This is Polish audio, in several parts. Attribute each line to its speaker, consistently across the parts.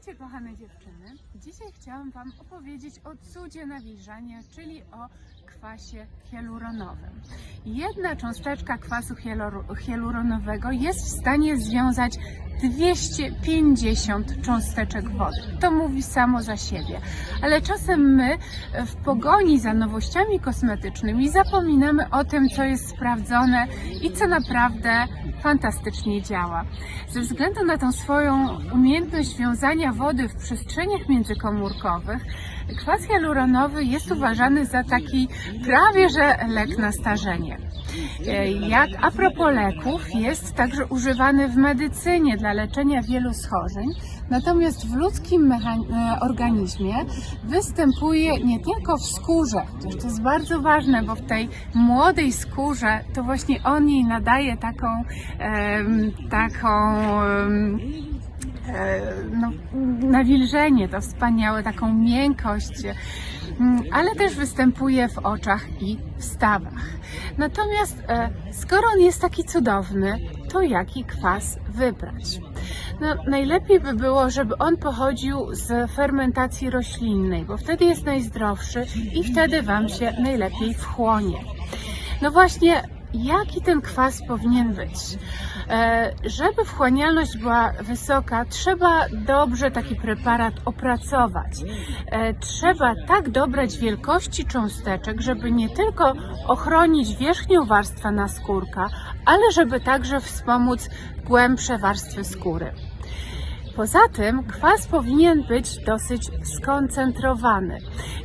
Speaker 1: Witajcie kochane dziewczyny. Dzisiaj chciałam Wam opowiedzieć o cudzie nawilżania, czyli o kwasie hialuronowym. Jedna cząsteczka kwasu hialur- hialuronowego jest w stanie związać 250 cząsteczek wody. To mówi samo za siebie. Ale czasem my w pogoni za nowościami kosmetycznymi zapominamy o tym, co jest sprawdzone i co naprawdę fantastycznie działa. Ze względu na tą swoją umiejętność wiązania wody w przestrzeniach międzykomórkowych, kwas hialuronowy jest uważany za taki prawie że lek na starzenie. E, Jak a propos leków, jest także używany w medycynie dla leczenia wielu schorzeń, natomiast w ludzkim e, organizmie występuje nie tylko w skórze, to jest bardzo ważne, bo w tej młodej skórze to właśnie on jej nadaje taką, taką e, no, nawilżenie, to wspaniałe, taką miękkość, mm, ale też występuje w oczach i w stawach. Natomiast e, skoro on jest taki cudowny, to jaki kwas wybrać? No, najlepiej by było, żeby on pochodził z fermentacji roślinnej, bo wtedy jest najzdrowszy i wtedy Wam się najlepiej wchłonie. No właśnie, jaki ten kwas powinien być? E, żeby wchłanialność była wysoka, trzeba dobrze taki preparat opracować. E, trzeba tak dobrać wielkości cząsteczek, żeby nie tylko ochronić wierzchnią warstwę naskórka, ale żeby także wspomóc głębsze warstwy skóry. Poza tym kwas powinien być dosyć skoncentrowany.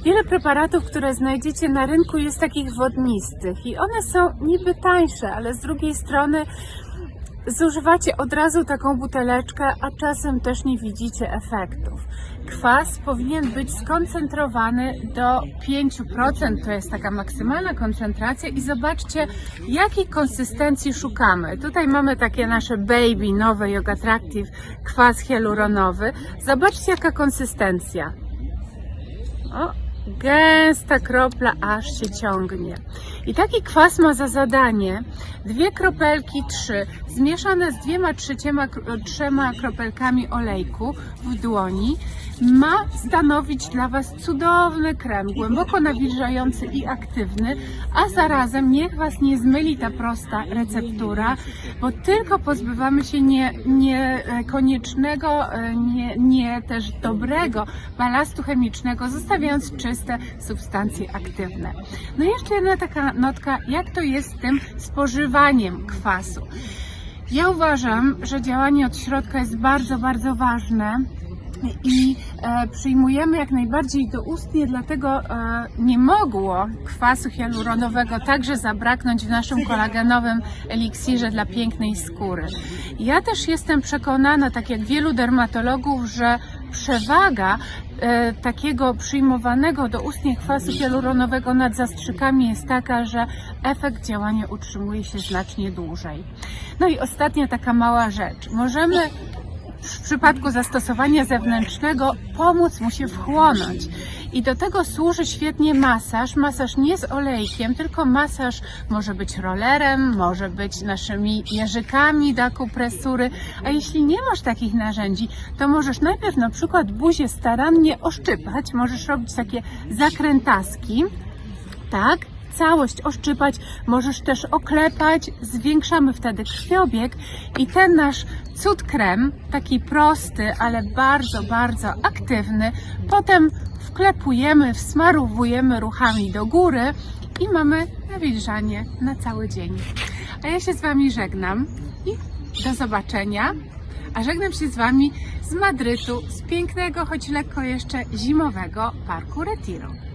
Speaker 1: Wiele preparatów, które znajdziecie na rynku jest takich wodnistych i one są niby tańsze, ale z drugiej strony zużywacie od razu taką buteleczkę, a czasem też nie widzicie efektów. Kwas powinien być skoncentrowany do 5%, to jest taka maksymalna koncentracja i zobaczcie jakiej konsystencji szukamy. Tutaj mamy takie nasze baby, nowe Yoga Attractive, kwas hialuronowy. Zobaczcie jaka konsystencja. O, gęsta kropla aż się ciągnie. I taki kwas ma za zadanie dwie kropelki, trzy, zmieszane z dwiema trzeciema, trzema kropelkami olejku w dłoni, ma stanowić dla Was cudowny krem, głęboko nawilżający i aktywny, a zarazem niech Was nie zmyli ta prosta receptura, bo tylko pozbywamy się nie, nie e, e, nie, nie też dobrego balastu chemicznego, zostawiając czyste substancje aktywne. No i jeszcze jedna taka notka, jak to jest z tym spożywaniem kwasu. Ja uważam, że działanie od środka jest bardzo, bardzo ważne i e, przyjmujemy jak najbardziej doustnie, dlatego e, nie mogło kwasu hialuronowego także zabraknąć w naszym kolagenowym eliksirze dla pięknej skóry. Ja też jestem przekonana, tak jak wielu dermatologów, że przewaga takiego przyjmowanego doustnie kwasu hialuronowego nad zastrzykami jest taka, że efekt działania utrzymuje się znacznie dłużej. No i ostatnia taka mała rzecz. Możemy w przypadku zastosowania zewnętrznego pomóc mu się wchłonąć. I do tego służy świetnie masaż. Masaż nie z olejkiem, tylko masaż może być rollerem, może być naszymi jeżykami do akupresury. A jeśli nie masz takich narzędzi, to możesz najpierw na przykład buzię starannie oszczypać. Możesz robić takie zakrętaski. Tak, całość oszczypać, możesz też oklepać, zwiększamy wtedy krwiobieg i ten nasz cud krem, taki prosty, ale bardzo, bardzo aktywny, potem wklepujemy, wsmarowujemy ruchami do góry i mamy nawilżanie na cały dzień. A ja się z Wami żegnam i do zobaczenia. A żegnam się z Wami z Madrytu, z pięknego, choć lekko jeszcze zimowego Parku Retiro.